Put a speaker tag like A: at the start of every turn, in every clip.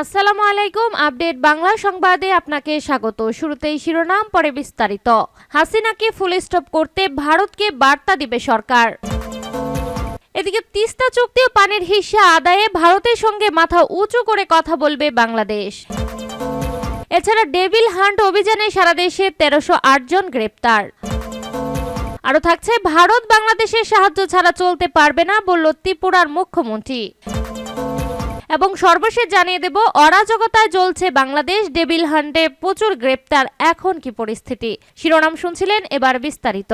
A: আসসালামু আলাইকুম, আপডেট বাংলা সংবাদে আপনাকে স্বাগত। শুরুতেই শিরোনাম, পরে বিস্তারিত। হাসিনাকে ফুল স্টপ করতে ভারতকে বার্তা দিবে সরকার। এদিকে তিস্তা চুক্তি ও পানির হিস্সা আদায়ে ভারতের সঙ্গে মাথা উঁচু করে কথা বলবে বাংলাদেশ। এছাড়া ডেভিল হান্ট অভিযানে সারা দেশে তেরোশো জন গ্রেপ্তার। আরও থাকছে, ভারত বাংলাদেশের সাহায্য ছাড়া চলতে পারবে না বলল ত্রিপুরার মুখ্যমন্ত্রী। এবং সর্বশেষ জানিয়ে দেব, অরাজকতায় জ্বলছে বাংলাদেশ ডেবিল হান্টে প্রচুর গ্রেপ্তার, এখন কি পরিস্থিতি? শিরোনাম শুনছিলেন এবার বিস্তারিত।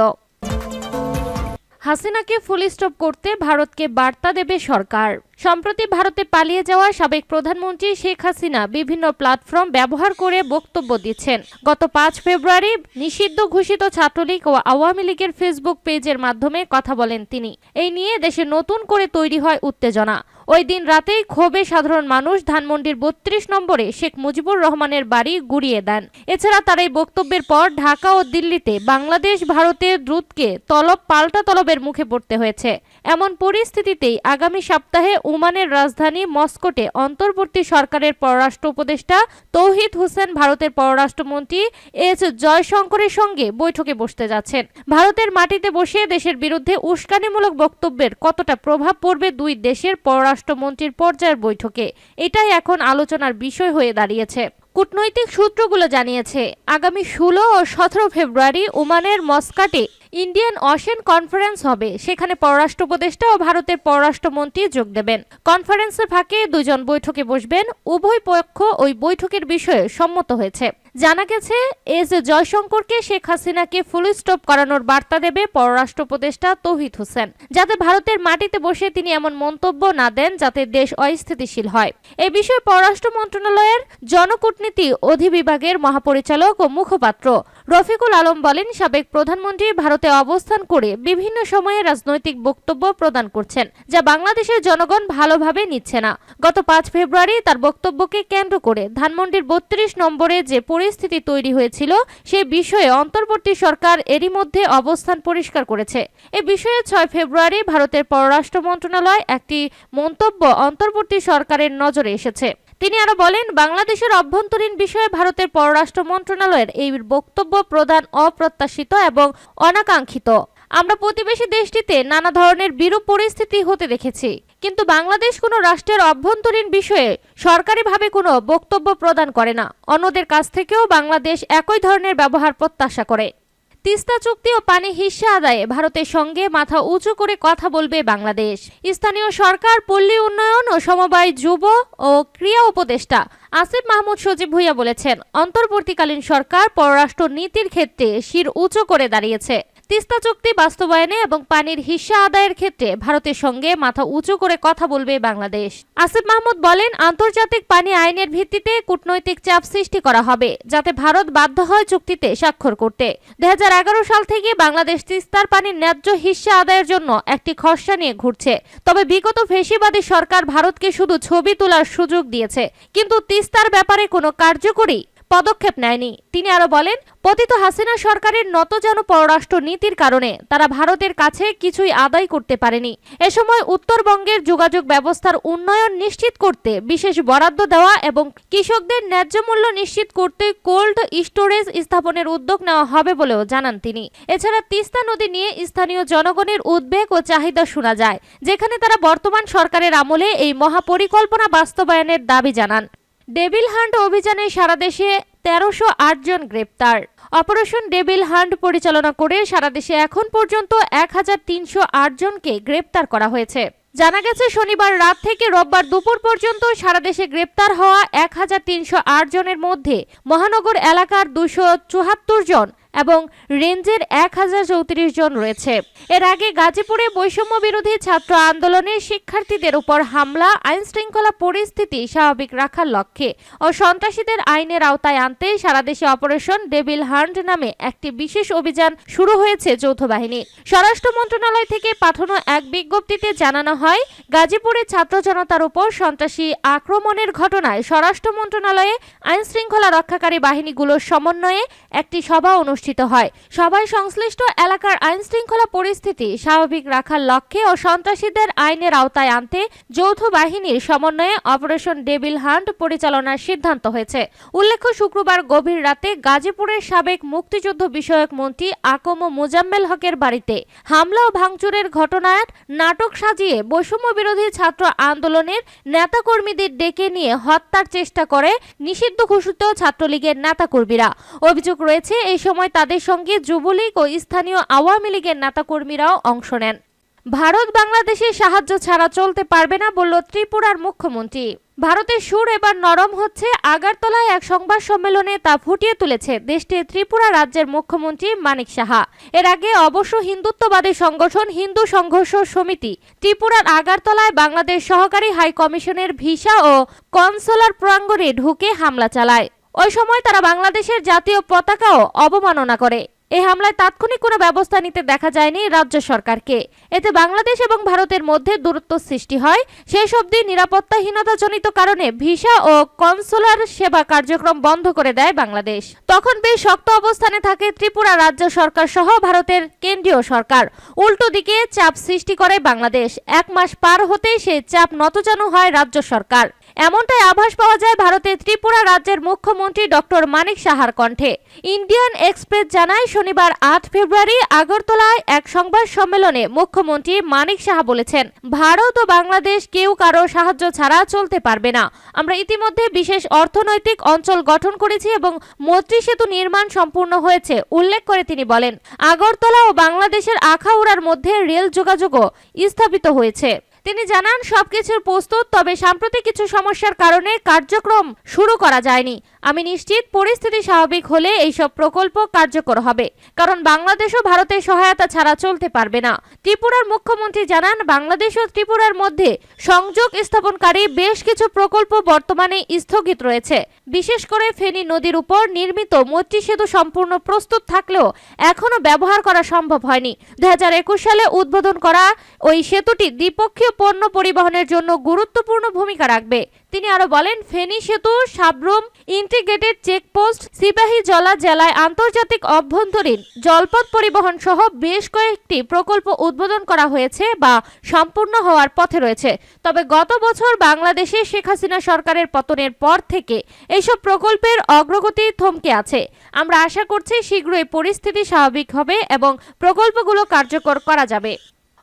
A: হাসিনাকে ফুল স্টপ করতে ভারতকে বার্তা দেবে সরকার। সম্প্রতি ভারতে পালিয়ে যাওয়া সাবেক প্রধানমন্ত্রী শেখ হাসিনা বিভিন্ন প্ল্যাটফর্ম ব্যবহার করে বক্তব্য দিচ্ছেন। গত পাঁচ ফেব্রুয়ারি নিষিদ্ধ ঘোষিত ছাত্রলীগ ও আওয়ামী লীগের ফেসবুক পেজের মাধ্যমে কথা বলেন তিনি। এই নিয়ে দেশে নতুন করে তৈরি হয় উত্তেজনা। ওই দিন রাতেই ক্ষোভে সাধারণ মানুষ ধানমন্ডির বত্রিশ নম্বরে শেখ মুজিবুর রহমানের বাড়ি গুড়িয়ে দেন। এছাড়া তার এই বক্তব্যের পর ঢাকা ও দিল্লিতে বাংলাদেশ ভারতের দ্রুতকে তলব পাল্টা তলবের মুখে পড়তে হয়েছে। এমন পরিস্থিতিতেই আগামী সপ্তাহে ওমানের রাজধানী মস্কোটে অন্তর্বর্তী সরকারের পররাষ্ট্র উপদেষ্টা তৌহিদ হোসেন ভারতের পররাষ্ট্রমন্ত্রী এস জয়শঙ্করের সঙ্গে বৈঠকে বসতে যাচ্ছেন। ভারতের মাটিতে বসে দেশের বিরুদ্ধে উস্কানিমূলক বক্তব্যের কতটা প্রভাব পড়বে দুই দেশের পররাষ্ট্রমন্ত্রীর পর্যায়ের বৈঠকে? এটাই এখন আলোচনার বিষয় হয়ে দাঁড়িয়েছে। কূটনৈতিক সূত্রগুলো জানিয়েছে, আগামী ষোলো ও সতেরো ফেব্রুয়ারি ওমানের মস্কাটে ইন্ডিয়ান অশেন কনফারেন্স হবে। সেখানে পররাষ্ট্র উপদেষ্টা ও ভারতের পররাষ্ট্রমন্ত্রী যোগ দেবেন। কনফারেন্সের ফাঁকে দুজন বৈঠকে বসবেন। উভয় পক্ষ ওই বৈঠকের বিষয়ে সম্মত হয়েছে। জানা গেছে, এস জয়শঙ্করকে শেখ হাসিনাকে ফুল স্টপ করানোর বার্তা দেবে পররাষ্ট্র উপদেষ্টা তৌহিদ হোসেন। যাতে ভারতের মাটিতে বসে তিনি এমন মন্তব্য না দেন যাতে দেশ অস্থিতিশীল হয়। এ বিষয়ে পররাষ্ট্র মন্ত্রণালয়ের জনকূটনীতি অধিবিভাগের মহাপরিচালক ও মুখপাত্র রফিকুল আলম বলেন, সাবেক প্রধানমন্ত্রী ভারতে অবস্থান করে বিভিন্ন সময়ে রাজনৈতিক বক্তব্য প্রদান করছেন, যা বাংলাদেশের জনগণ ভালোভাবে নিচ্ছে না। গত পাঁচ ফেব্রুয়ারি তার বক্তব্যকে কেন্দ্র করে ধানমন্ডির বত্রিশ নম্বরে যে পরিস্থিতি তৈরি হয়েছিল, সে বিষয়ে অন্তর্বর্তী সরকার এরই মধ্যে অবস্থান পরিষ্কার করেছে। এ বিষয়ে ছয় ফেব্রুয়ারি ভারতের পররাষ্ট্র মন্ত্রণালয় একটি মন্তব্য অন্তর্বর্তী সরকারের নজরে এসেছে। তিনি আরও বলেন, বাংলাদেশের অভ্যন্তরীণ বিষয়ে ভারতের পররাষ্ট্র মন্ত্রণালয়ের এই বক্তব্য প্রদান অপ্রত্যাশিত এবং অনাকাঙ্ক্ষিত। আমরা প্রতিবেশী দেশটিতে নানা ধরনের বিরূপ পরিস্থিতি হতে দেখেছি, কিন্তু বাংলাদেশ কোনো রাষ্ট্রের অভ্যন্তরীণ বিষয়ে সরকারিভাবে কোনো বক্তব্য প্রদান করে না। অন্যদের কাছ থেকেও বাংলাদেশ একই ধরনের ব্যবহার প্রত্যাশা করে। তিস্তা চুক্তি ও পানি হিস্সা আদায়ে ভারতের সঙ্গে মাথা উঁচু করে কথা বলবে বাংলাদেশ। স্থানীয় সরকার, পল্লী উন্নয়ন ও সমবায় যুব ও ক্রিয়া উপদেষ্টা আসিফ মাহমুদ সজীব ভুইয়া বলেছেন, অন্তর্বর্তীকালীন সরকার পররাষ্ট্র নীতির ক্ষেত্রে শির উঁচু করে দাঁড়িয়েছে। তিস্তা চুক্তি বাস্তবায়নে এবং পানির হিস্সা আদায়ের ক্ষেত্রে ভারতের সঙ্গে মাথা উঁচু করে কথা বলবে বাংলাদেশ। আসিফ মাহমুদ বলেন, আন্তর্জাতিক পানি আইনের ভিত্তিতে কূটনৈতিক চাপ সৃষ্টি করা হবে, যাতে ভারত বাধ্য হয় চুক্তিতে স্বাক্ষর করতে। দু হাজার এগারো সাল থেকে বাংলাদেশ তিস্তার পানির ন্যায্য হিস্সা আদায়ের জন্য একটি খসড়া নিয়ে ঘুরছে। তবে বিগত ফেসিবাদী সরকার ভারতকে শুধু ছবি তোলার সুযোগ দিয়েছে, কিন্তু তিস্তার ব্যাপারে কোনো কার্যকরী পদক্ষেপ নেয়নি। তিনি আরও বলেন, পতিত হাসিনা সরকারের নতজানু পররাষ্ট্র নীতির কারণে তারা ভারতের কাছে কিছুই আদায় করতে পারেনি। এ সময় উত্তরবঙ্গের যোগাযোগ ব্যবস্থার উন্নয়ন নিশ্চিত করতে বিশেষ বরাদ্দ দেওয়া এবং কৃষকদের ন্যায্য মূল্য নিশ্চিত করতে কোল্ড স্টোরেজ স্থাপনের উদ্যোগ নেওয়া হবে বলেও জানান তিনি। এছাড়া তিস্তা নদী নিয়ে স্থানীয় জনগণের উদ্বেগ ও চাহিদা শোনা যায়, যেখানে তারা বর্তমান সরকারের আমলে এই মহাপরিকল্পনা বাস্তবায়নের দাবি জানান। ডেভিল হান্ট অভিযানে সারা দেশে তেরোশো জন গ্রেপ্তার। অপারেশন ডেভিল হান্ট পরিচালনা করে সারা দেশে এখন পর্যন্ত এক হাজার তিনশো আট জনকে গ্রেপ্তার করা হয়েছে। জানা গেছে, শনিবার রাত থেকে রোববার দুপুর পর্যন্ত সারা দেশে গ্রেপ্তার হওয়া এক হাজার তিনশো আট জনের মধ্যে মহানগর এলাকার দুশো চুহাত্তর জন এবং রেঞ্জের এক হাজার চৌত্রিশ জন রয়েছে। এর আগে গাজীপুরে বৈষম্য বিরোধী ছাত্র আন্দোলনে শিক্ষার্থীদের উপর হামলা আইন শৃঙ্খলা পরিস্থিতি স্বাভাবিক রাখার লক্ষ্যে ও সন্ত্রাসীদের আইনের আওতায় আনতে সারা দেশে অপারেশন ডেভিল হান্ট নামে একটি বিশেষ অভিযান শুরু হয়েছে যৌথ বাহিনী। স্বরাষ্ট্র মন্ত্রণালয় থেকে পাঠানো এক বিজ্ঞপ্তিতে জানানো হয়, গাজীপুরে ছাত্র জনতার উপর সন্ত্রাসী আক্রমণের ঘটনায় স্বরাষ্ট্র মন্ত্রণালয়ে আইন শৃঙ্খলা রক্ষাকারী বাহিনীগুলোর সমন্বয়ে একটি সভা অনুষ্ঠিত হয়। সভায় সংশ্লিষ্ট এলাকার আইন শৃঙ্খলা পরিস্থিতি স্বাভাবিক রাখার লক্ষ্যে ও সন্ত্রাসীদের আইনের আওতায় আনতে যৌথ বাহিনীর সমন্বয়ে অপারেশন ডেভিল হান্ট পরিচালনার সিদ্ধান্ত হয়েছে। উল্লেখ্য, শুক্রবার গভীর রাতে গাজীপুরের সাবেক মুক্তিযুদ্ধ বিষয়ক মন্ত্রী আকম মোজাম্মেল হকের বাড়িতে হামলা ও ভাঙচুরের ঘটনার নাটক সাজিয়ে বৈষম্য বিরোধী ছাত্র আন্দোলনের নেতাকর্মীদের ডেকে নিয়ে হত্যার চেষ্টা করে নিষিদ্ধ ঘোষিত ছাত্রলীগের নেতাকর্মীরা। অভিযোগ রয়েছে, এই সময় তাদের সঙ্গে যুবলীগ ও স্থানীয় আওয়ামী লীগের নেতাকর্মীরাও অংশ নেন। ভারত বাংলাদেশের সাহায্য ছাড়া চলতে পারবে না বলল ত্রিপুরার মুখ্যমন্ত্রী। ভারতের সুর এবার নরম হচ্ছে। আগারতলায় এক সংবাদ সম্মেলনে তা ফুটিয়ে তুলেছে দেশটির ত্রিপুরা রাজ্যের মুখ্যমন্ত্রী মানিক সাহা। এর আগে অবশ্য হিন্দুত্ববাদী সংগঠন হিন্দু সংঘর্ষ সমিতি ত্রিপুরার আগারতলায় বাংলাদেশ সহকারী হাই কমিশনের ভিসা ও কনসোলার প্রাঙ্গণে ঢুকে হামলা চালায়। ওই সময় তারা বাংলাদেশের জাতীয় পতাকাও অবমাননা করে। এই হামলায় তাৎক্ষণিক কোনো ব্যবস্থা নিতে দেখা যায়নি রাজ্য সরকারকে। এতে বাংলাদেশ এবং ভারতের মধ্যে দূরত্ব সৃষ্টি হয়। শেষ অবধি নিরাপত্তাহীনতাজনিত কারণে ভিসা ও কনসুলার সেবা কার্যক্রম বন্ধ করে দেয় বাংলাদেশ। তখন বেশ শক্ত অবস্থানে থাকে ত্রিপুরা রাজ্য সরকার সহ ভারতের কেন্দ্রীয় সরকার। উল্টো দিকে চাপ সৃষ্টি করে বাংলাদেশ। এক মাস পার হতেই সে চাপ নতজানু হয় রাজ্য সরকার। এমনটাই আভাস পাওয়া যায় ভারতের ত্রিপুরা রাজ্যের মুখ্যমন্ত্রী ডক্টর মানিক সাহার কণ্ঠে। ইন্ডিয়ান এক্সপ্রেস জানায়, শনিবার আট ফেব্রুয়ারি আগরতলায় এক সংবাদ সম্মেলনে মুখ্যমন্ত্রী মানিক সাহা বলেছেন, ভারত ও বাংলাদেশ কেউ কারও সাহায্য ছাড়া চলতে পারবে না। আমরা ইতিমধ্যে বিশেষ অর্থনৈতিক অঞ্চল গঠন করেছি এবং মৈত্রী সেতু নির্মাণ সম্পূর্ণ হয়েছে উল্লেখ করে তিনি বলেন। আগরতলা ও বাংলাদেশের আখাউড়ার মধ্যে রেল যোগাযোগও স্থাপিত হয়েছে। তিনি জানান সবকিছুর প্রস্তুত তবে সাম্প্রতিক কিছু সমস্যার কারণে কার্যক্রম শুরু করা যায়নি। আমি নিশ্চিত পরিস্থিতি স্বাভাবিক হলে এইসব প্রকল্প কার্যকর হবে। কারণ বাংলাদেশ ও ভারতের সহায়তা ছাড়া চলতে পারবে না। ত্রিপুরার মুখ্যমন্ত্রী জানান, বাংলাদেশ ও ত্রিপুরার মধ্যে সংযোগ স্থাপনকারী বেশ কিছু প্রকল্প বর্তমানে স্থগিত রয়েছে। বিশেষ করে ফেনী নদীর উপর নির্মিত মৈত্রী সেতু সম্পূর্ণ প্রস্তুত থাকলেও এখনও ব্যবহার করা সম্ভব হয়নি। দুই হাজার একুশ সালে উদ্বোধন করা ওই সেতুটি দ্বিপক্ষীয় পণ্য পরিবহনের জন্য গুরুত্বপূর্ণ ভূমিকা রাখবে। তিনি আরও বলেন, ফেনী সেতু, সাবরুম, ইন্টিগ্রেটেড চেকপোস্ট, সিপাহী জলা জেলায় আন্তর্জাতিক অভ্যন্তরীণ জলপথ পরিবহন সহ বেশ কয়েকটি প্রকল্প উদ্বোধন করা হয়েছে বা সম্পূর্ণ হওয়ার পথে রয়েছে। তবে গত বছর বাংলাদেশে শেখ হাসিনা সরকারের পতনের পর থেকে এইসব প্রকল্পের অগ্রগতি থমকে আছে। আমরা আশা করছি শীঘ্রই পরিস্থিতি স্বাভাবিক হবে এবং প্রকল্পগুলো কার্যকর করা যাবে।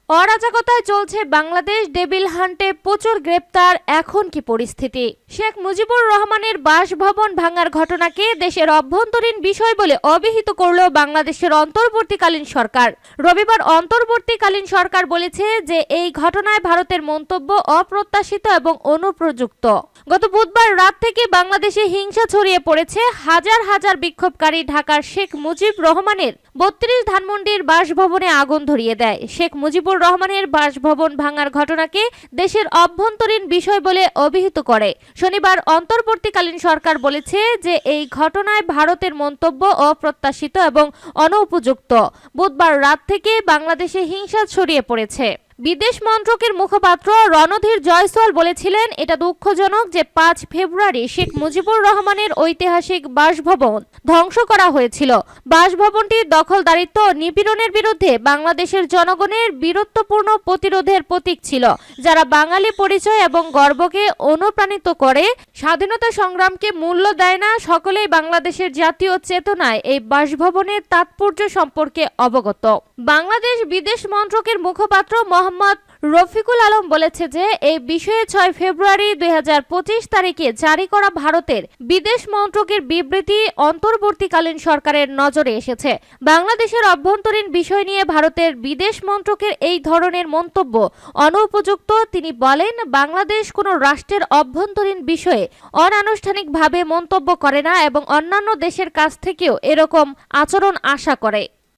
A: অরাজকতায় চলছে বাংলাদেশ ডেবিল হান্টে প্রচুর গ্রেপ্তার। এখন কি পরিস্থিতি? শেখ মুজিবুর রহমানের বাসভবন ভাঙার ঘটনাকে দেশের অভ্যন্তরীণ বিষয় বলে অভিহিত করল বাংলাদেশের অন্তর্বর্তীকালীন সরকার। রবিবার অন্তর্বর্তীকালীন সরকার বলেছে যে, এই ঘটনায় ভারতের মন্তব্য অপ্রত্যাশিত এবং অনুপ্রযুক্ত। গত বুধবার রাত থেকে বাংলাদেশে হিংসা ছড়িয়ে পড়েছে হাজার হাজার বিক্ষোভকারী ঢাকার শেখ মুজিব রহমানের বত্রিশ ধানমন্ডির বাসভবনে আগুন ধরিয়ে দেয়। শেখ মুজিবুর রহমানের বাসভবন ভাঙার ঘটনাকে দেশের অভ্যন্তরীণ বিষয় বলে অভিহিত করে। শনিবার অন্তর্বর্তীকালীন সরকার বলেছে যে এই ঘটনায় ভারতের মন্তব্য অপ্রত্যাশিত এবং অনুপযুক্ত। বুধবার রাত থেকে বাংলাদেশে হিংসা ছড়িয়ে পড়েছে। বিদেশ মন্ত্রকের মুখপাত্র রণধীর জয়সওয়াল বলেছিলেন, এটা দুঃখজনক যে পাঁচ ফেব্রুয়ারি শেখ মুজিবুর রহমানের ঐতিহাসিক বাসভবন ধ্বংস করা হয়েছিল। বাসভবনটির দখলদারিত্ব নিপীড়নের বিরুদ্ধে বাংলাদেশের জনগণের বীরত্বপূর্ণ প্রতিরোধের প্রতীক ছিল। যারা বাঙালি পরিচয় এবং গর্বকে অনুপ্রাণিত করে, স্বাধীনতা সংগ্রামকে মূল্য দেয় না, সকলেই বাংলাদেশের জাতীয় চেতনায় এই বাসভবনের তাৎপর্য সম্পর্কে অবগত। বাংলাদেশ বিদেশ মন্ত্রকের মুখপাত্র মোহাম্মদ রফিকুল আলম বলেছে যে, এই বিষয়ে ছয় ফেব্রুয়ারি দুই হাজার পঁচিশ তারিখে জারি করা ভারতের বিদেশ মন্ত্রকের বিবৃতি অন্তর্বর্তীকালীন সরকারের নজরে এসেছে। বাংলাদেশের অভ্যন্তরীণ বিষয় নিয়ে ভারতের বিদেশ মন্ত্রকের এই ধরনের মন্তব্য অনুপযুক্ত। তিনি বলেন, বাংলাদেশ কোনো রাষ্ট্রের অভ্যন্তরীণ বিষয়ে অনানুষ্ঠানিকভাবে মন্তব্য করে না এবং অন্যান্য দেশের কাছ থেকেও এরকম আচরণ আশা করে।